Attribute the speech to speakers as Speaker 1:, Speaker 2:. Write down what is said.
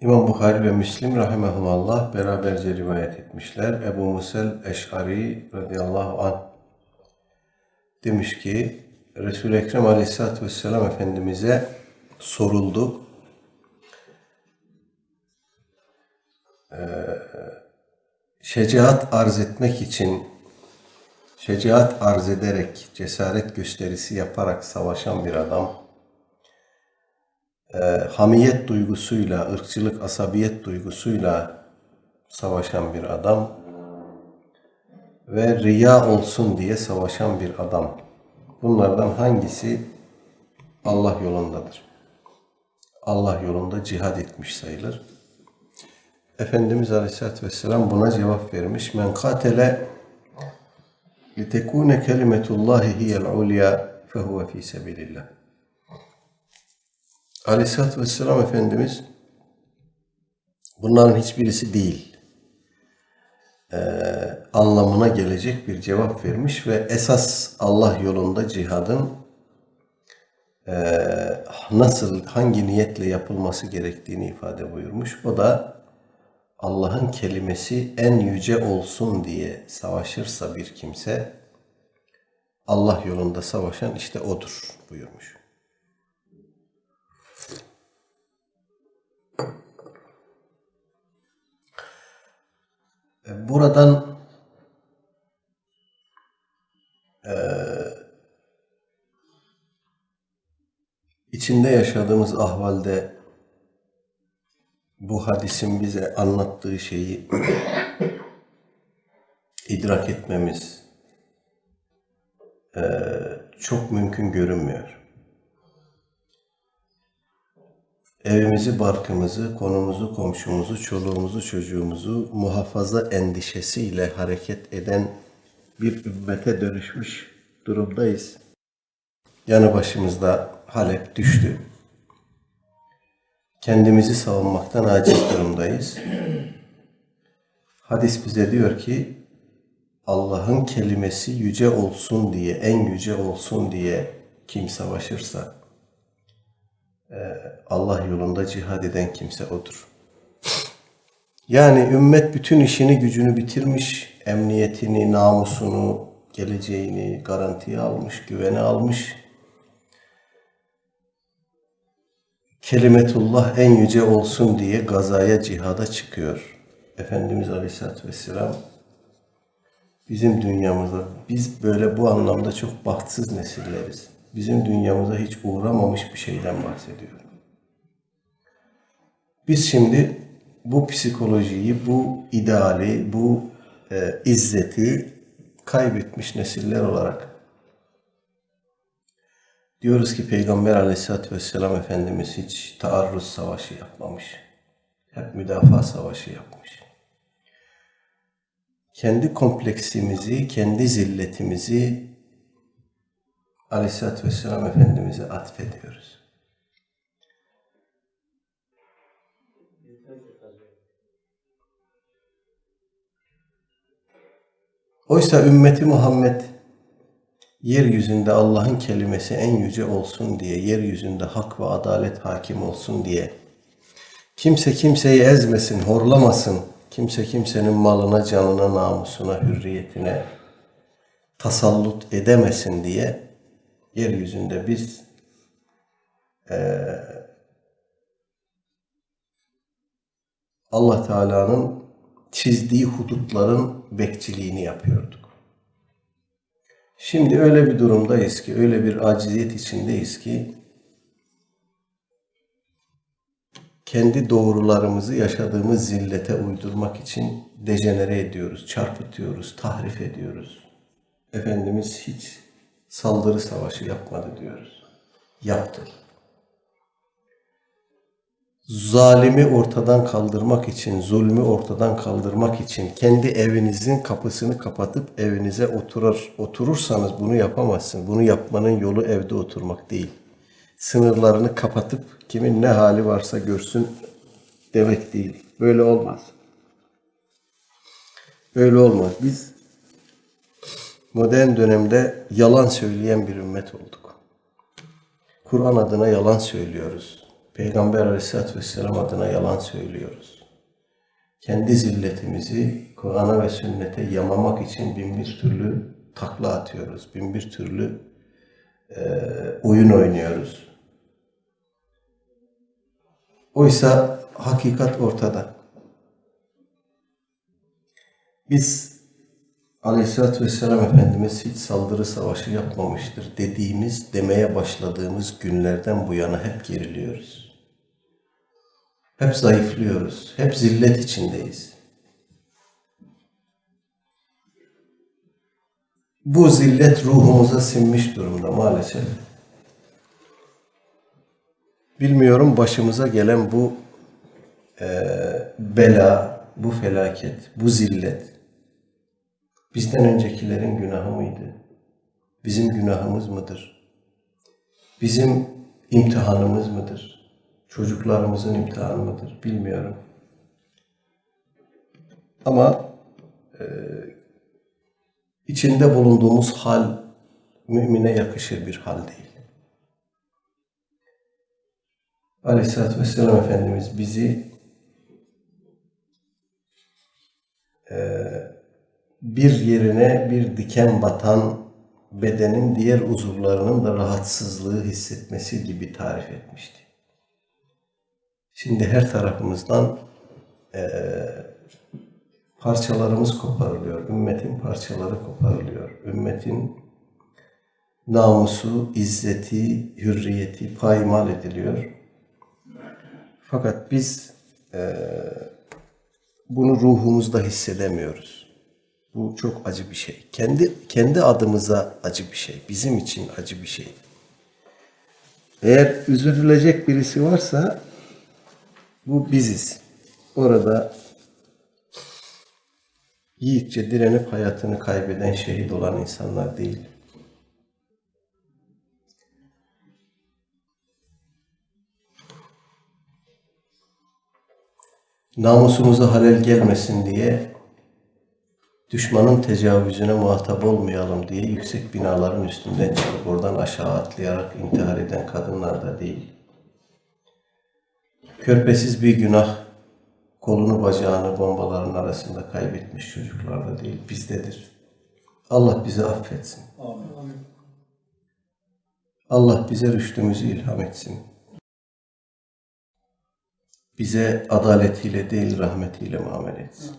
Speaker 1: İmam Bukhari ve Müslim rahimehumallah beraberce rivayet etmişler. Ebu Musel Eş'ari radıyallahu anh demiş ki Resul-i Ekrem aleyhissalatü vesselam Efendimiz'e soruldu. Ee, şecaat arz etmek için şecaat arz ederek, cesaret gösterisi yaparak savaşan bir adam e, hamiyet duygusuyla, ırkçılık, asabiyet duygusuyla savaşan bir adam ve riya olsun diye savaşan bir adam. Bunlardan hangisi Allah yolundadır? Allah yolunda cihad etmiş sayılır. Efendimiz Aleyhisselatü Vesselam buna cevap vermiş. Men katele litekune kelimetullahi hiyel ulya fehuve fi sebilillah. Aleyhisselatü Vesselam Efendimiz bunların hiçbirisi değil ee, anlamına gelecek bir cevap vermiş ve esas Allah yolunda cihadın ee, nasıl, hangi niyetle yapılması gerektiğini ifade buyurmuş. O da Allah'ın kelimesi en yüce olsun diye savaşırsa bir kimse Allah yolunda savaşan işte odur buyurmuş. Buradan e, içinde yaşadığımız ahvalde bu hadisin bize anlattığı şeyi idrak etmemiz e, çok mümkün görünmüyor. Evimizi, barkımızı, konumuzu, komşumuzu, çoluğumuzu, çocuğumuzu muhafaza endişesiyle hareket eden bir ümmete dönüşmüş durumdayız. Yanı başımızda Halep düştü. Kendimizi savunmaktan aciz durumdayız. Hadis bize diyor ki Allah'ın kelimesi yüce olsun diye, en yüce olsun diye kim savaşırsa Allah yolunda cihad eden kimse odur. Yani ümmet bütün işini gücünü bitirmiş, emniyetini, namusunu, geleceğini garantiye almış, güvene almış. Kelimetullah en yüce olsun diye gazaya, cihada çıkıyor. Efendimiz Aleyhisselatü Vesselam bizim dünyamıza, biz böyle bu anlamda çok bahtsız nesilleriz. Bizim dünyamıza hiç uğramamış bir şeyden bahsediyor. Biz şimdi bu psikolojiyi, bu ideali, bu e, izzeti kaybetmiş nesiller olarak diyoruz ki Peygamber aleyhissalatü vesselam Efendimiz hiç taarruz savaşı yapmamış. Hep müdafaa savaşı yapmış. Kendi kompleksimizi, kendi zilletimizi Aleyhisselatü Vesselam Efendimiz'e atfediyoruz. Oysa ümmeti Muhammed yeryüzünde Allah'ın kelimesi en yüce olsun diye, yeryüzünde hak ve adalet hakim olsun diye, kimse kimseyi ezmesin, horlamasın, kimse kimsenin malına, canına, namusuna, hürriyetine tasallut edemesin diye yeryüzünde biz eee, Allah Teala'nın çizdiği hudutların bekçiliğini yapıyorduk. Şimdi öyle bir durumdayız ki, öyle bir aciziyet içindeyiz ki kendi doğrularımızı yaşadığımız zillete uydurmak için dejenere ediyoruz, çarpıtıyoruz, tahrif ediyoruz. Efendimiz hiç saldırı savaşı yapmadı diyoruz. Yaptı. Zalimi ortadan kaldırmak için, zulmü ortadan kaldırmak için kendi evinizin kapısını kapatıp evinize oturur, oturursanız bunu yapamazsın. Bunu yapmanın yolu evde oturmak değil. Sınırlarını kapatıp kimin ne hali varsa görsün demek değil. Böyle olmaz. Böyle olmaz. Biz modern dönemde yalan söyleyen bir ümmet olduk. Kur'an adına yalan söylüyoruz. Peygamber aleyhissalatü vesselam adına yalan söylüyoruz. Kendi zilletimizi Kur'an'a ve sünnete yamamak için bin bir türlü takla atıyoruz. Bin bir türlü eee, oyun oynuyoruz. Oysa hakikat ortada. Biz Aleyhisselatü Vesselam Efendimiz hiç saldırı savaşı yapmamıştır dediğimiz, demeye başladığımız günlerden bu yana hep geriliyoruz. Hep zayıflıyoruz. Hep zillet içindeyiz. Bu zillet ruhumuza sinmiş durumda maalesef. Bilmiyorum başımıza gelen bu eee, bela, bu felaket, bu zillet bizden öncekilerin günahı mıydı? Bizim günahımız mıdır? Bizim imtihanımız mıdır? Çocuklarımızın imtihanı mıdır? Bilmiyorum. Ama eee, içinde bulunduğumuz hal mümine yakışır bir hal değil. Aleyhisselatü Vesselam Efendimiz bizi bir yerine bir diken batan bedenin diğer uzuvlarının da rahatsızlığı hissetmesi gibi tarif etmişti. Şimdi her tarafımızdan eee, parçalarımız koparılıyor. Ümmetin parçaları koparılıyor. Ümmetin namusu, izzeti, hürriyeti paymal ediliyor. Fakat biz eee, bunu ruhumuzda hissedemiyoruz. Bu çok acı bir şey. Kendi kendi adımıza acı bir şey. Bizim için acı bir şey. Eğer üzülecek birisi varsa bu biziz. Orada yiğitçe direnip hayatını kaybeden, şehit olan insanlar değil. Namusumuza halel gelmesin diye düşmanın tecavüzüne muhatap olmayalım diye yüksek binaların üstünden çıkıp oradan aşağı atlayarak intihar eden kadınlar da değil. Körpesiz bir günah kolunu bacağını bombaların arasında kaybetmiş çocuklar da değil bizdedir. Allah bizi affetsin. Allah bize rüştümüzü ilham etsin. Bize adaletiyle değil rahmetiyle muamele etsin.